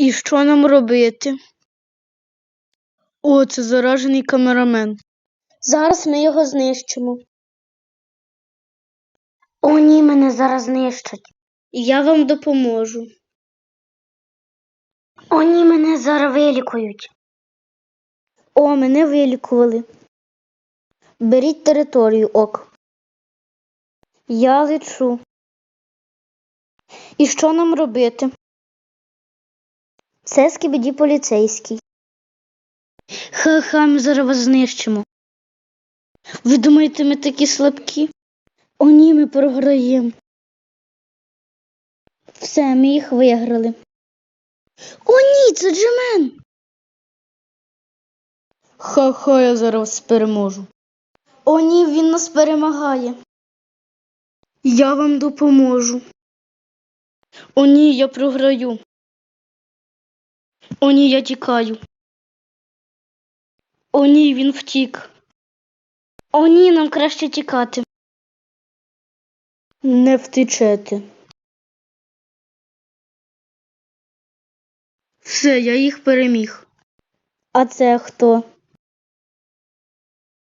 І що нам робити? О, це заражений камерамен. Зараз ми його знищимо. О, ні, мене зараз знищать. Я вам допоможу. О, ні, мене зараз вилікують. О, мене вилікували. Беріть територію, ок. Я лечу. І що нам робити? Це скібіді поліцейський. Ха-ха, ми зараз вас знищимо. Ви думаєте, ми такі слабкі? О, ні, ми програємо. Все, ми їх виграли. О, ні, це Джемен. Ха-ха, я зараз вас переможу. О, ні, він нас перемагає. Я вам допоможу. О, ні, я програю. О, ні, я тікаю. О, ні, він втік. О, ні, нам краще тікати. Не втечете. Все, я їх переміг. А це хто?